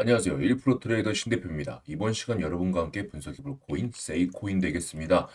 안녕하세요. 1프로 트레이더 신대표입니다. 이번 시간 여러분과 함께 분석해볼 코인 세이코인 되겠습니다.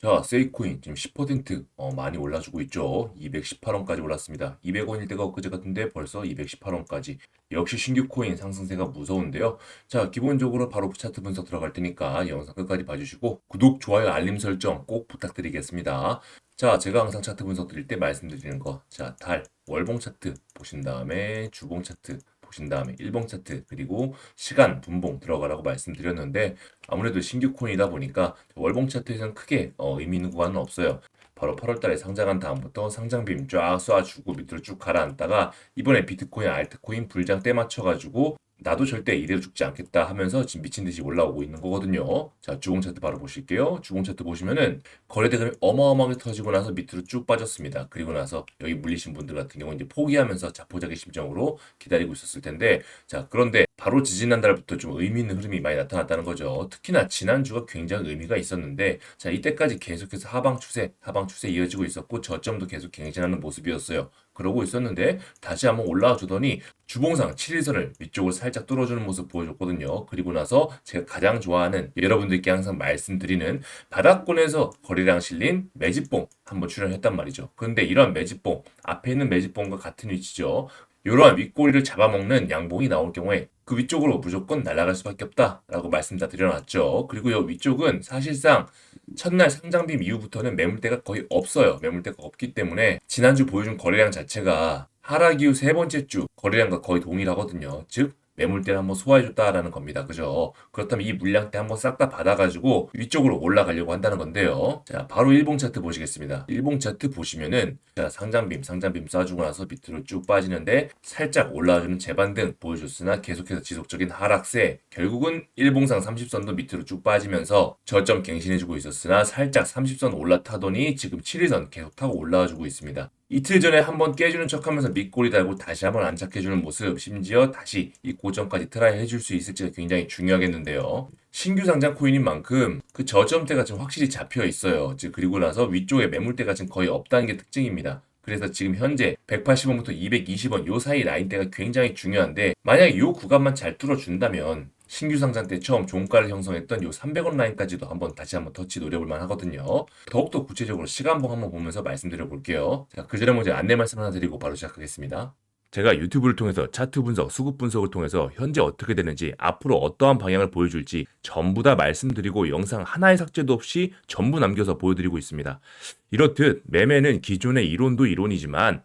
자, 세이코인 지금 10% 어, 많이 올라주고 있죠. 218원까지 올랐습니다. 200원일 때가 엊그제 같은데 벌써 218원까지. 역시 신규 코인 상승세가 무서운데요. 자, 기본적으로 바로 차트 분석 들어갈 테니까 영상 끝까지 봐주시고 구독, 좋아요, 알림 설정 꼭 부탁드리겠습니다. 자, 제가 항상 차트 분석 드릴 때 말씀드리는 거. 자, 달, 월봉 차트 보신 다음에 주봉 차트 보신 다음에 일봉 차트 그리고 시간 분봉 들어가라고 말씀드렸는데 아무래도 신규 코인이다 보니까 월봉 차트에서는 크게 어, 의미 있는 구간은 없어요. 바로 8월 달에 상장한 다음부터 상장빔 쫙 쏴주고 밑으로 쭉 가라앉다가 이번에 비트코인, 알트코인 불장 때 맞춰가지고 나도 절대 이대로 죽지 않겠다 하면서 지금 미친 듯이 올라오고 있는 거거든요. 자, 주봉 차트 바로 보실게요. 주봉 차트 보시면은 거래 대금이 어마어마하게 터지고 나서 밑으로 쭉 빠졌습니다. 그리고 나서 여기 물리신 분들 같은 경우 이제 포기하면서 자포자기 심정으로 기다리고 있었을 텐데 자, 그런데 바로 지지난달부터 좀 의미 있는 흐름이 많이 나타났다는 거죠. 특히나 지난주가 굉장히 의미가 있었는데 자, 이때까지 계속해서 하방 추세, 하방 추세 이어지고 있었고 저점도 계속 갱신하는 모습이었어요. 그러고 있었는데 다시 한번 올라와 주더니 주봉상 7일선을 위쪽으로 살짝 뚫어주는 모습 보여줬거든요. 그리고 나서 제가 가장 좋아하는 여러분들께 항상 말씀드리는 바닥권에서 거래량 실린 매집봉 한번 출연했단 말이죠. 그런데 이런 매집봉 앞에 있는 매집봉과 같은 위치죠. 이러한 윗꼬리를 잡아먹는 양봉이 나올 경우에 그 위쪽으로 무조건 날아갈 수밖에 없다라고 말씀 다 드려놨죠. 그리고 이 위쪽은 사실상 첫날 상장빔 이후부터는 매물대가 거의 없어요. 매물대가 없기 때문에 지난주 보여준 거래량 자체가 하락 이후 세 번째 주 거래량과 거의 동일하거든요. 즉 매물대를 한번 소화해줬다라는 겁니다. 그죠? 그렇다면 이 물량대 한번 싹 다 받아가지고 위쪽으로 올라가려고 한다는 건데요. 자, 바로 일봉 차트 보시겠습니다. 일봉 차트 보시면은 자, 상장빔, 상장빔 쏴주고 나서 밑으로 쭉 빠지는데 살짝 올라와주는 재반등 보여줬으나 계속해서 지속적인 하락세 결국은 일봉상 30선도 밑으로 쭉 빠지면서 저점 갱신해주고 있었으나 살짝 30선 올라타더니 지금 7일선 계속 타고 올라와주고 있습니다. 이틀 전에 한번 깨주는 척하면서 밑골이 달고 다시 한번 안착해주는 모습, 심지어 다시 이 고점까지 트라이 해줄 수 있을지가 굉장히 중요하겠는데요. 신규 상장 코인인 만큼 그 저점대가 지금 확실히 잡혀 있어요. 즉 그리고 나서 위쪽에 매물대가 지금 거의 없다는 게 특징입니다. 그래서 지금 현재 180원부터 220원 요 사이 라인대가 굉장히 중요한데 만약에 요 구간만 잘 뚫어준다면 신규 상장 때 처음 종가를 형성했던 요 300원 라인까지도 한번 다시 한번 터치 노려볼 만 하거든요. 더욱더 구체적으로 시간봉 한번 보면서 말씀드려 볼게요. 자, 그 전에 먼저 안내 말씀 하나 드리고 바로 시작하겠습니다. 제가 유튜브를 통해서 차트 분석, 수급 분석을 통해서 현재 어떻게 되는지, 앞으로 어떠한 방향을 보여줄지 전부 다 말씀드리고 영상 하나의 삭제도 없이 전부 남겨서 보여드리고 있습니다. 이렇듯 매매는 기존의 이론도 이론이지만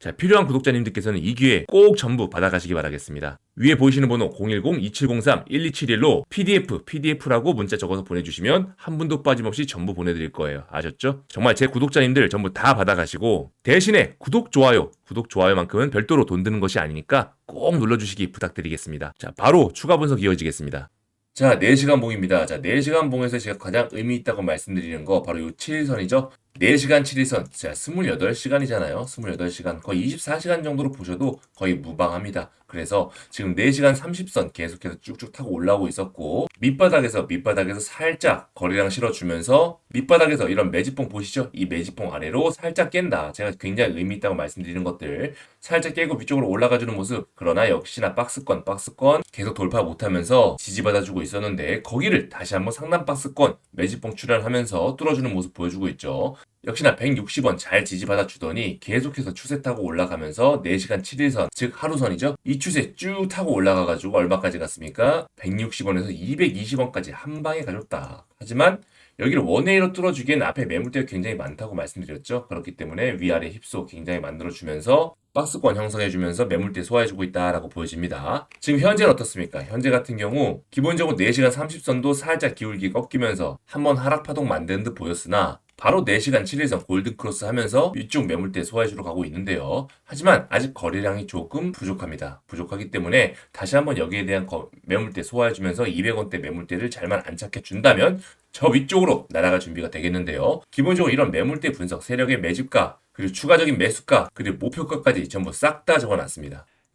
자, 필요한 구독자님들께서는 이 기회 꼭 전부 받아가시기 바라겠습니다. 위에 보이시는 번호 010-2703-1271로 PDF, PDF라고 문자 적어서 보내주시면 한 분도 빠짐없이 전부 보내드릴 거예요. 아셨죠? 정말 제 구독자님들 전부 다 받아가시고 대신에 구독, 좋아요, 구독, 좋아요만큼은 별도로 돈 드는 것이 아니니까 꼭 눌러주시기 부탁드리겠습니다. 자, 바로 추가 분석 이어지겠습니다. 자, 4시간 봉입니다. 자, 4시간 봉에서 제가 가장 의미 있다고 말씀드리는 거 바로 이 7일선이죠. 4시간 7일선. 자, 28시간이잖아요. 28시간. 거의 24시간 정도로 보셔도 거의 무방합니다. 그래서 지금 4시간 30선 계속해서 쭉쭉 타고 올라오고 있었고 밑바닥에서 밑바닥에서 살짝 거리랑 실어주면서 밑바닥에서 이런 매집봉 보시죠? 이 매집봉 아래로 살짝 깬다. 제가 굉장히 의미 있다고 말씀드리는 것들 살짝 깨고 위쪽으로 올라가주는 모습. 그러나 역시나 박스권 박스권 계속 돌파 못하면서 지지받아주고 있었는데 거기를 다시 한번 상단 박스권 매집봉 출현하면서 뚫어주는 모습 보여주고 있죠. 역시나 160원 잘 지지받아 주더니 계속해서 추세 타고 올라가면서 4시간 7일선 즉 하루선이죠. 이 추세 쭉 타고 올라가가지고 얼마까지 갔습니까? 160원에서 220원까지 한 방에 가졌다. 하지만 여기를 원웨이로 뚫어주기엔 앞에 매물대가 굉장히 많다고 말씀드렸죠. 그렇기 때문에 위아래 힙소 굉장히 만들어주면서 박스권 형성해주면서 매물대 소화해주고 있다라고 보여집니다. 지금 현재는 어떻습니까? 현재 같은 경우 기본적으로 4시간 30선도 살짝 기울기 꺾이면서 한번 하락 파동 만드는 듯 보였으나 바로 4시간 7일선 골든크로스 하면서 위쪽 매물대 소화해주러 가고 있는데요. 하지만 아직 거래량이 조금 부족합니다. 부족하기 때문에 다시 한번 여기에 대한 거- 매물대 소화해주면서 200원대 매물대를 잘만 안착해 준다면 저 위쪽으로 날아갈 준비가 되겠는데요. 기본적으로 이런 매물대 분석, 세력의 매집가, 그리고 추가적인 매수가, 그리고 목표가까지 전부 싹 다 적어놨습니다.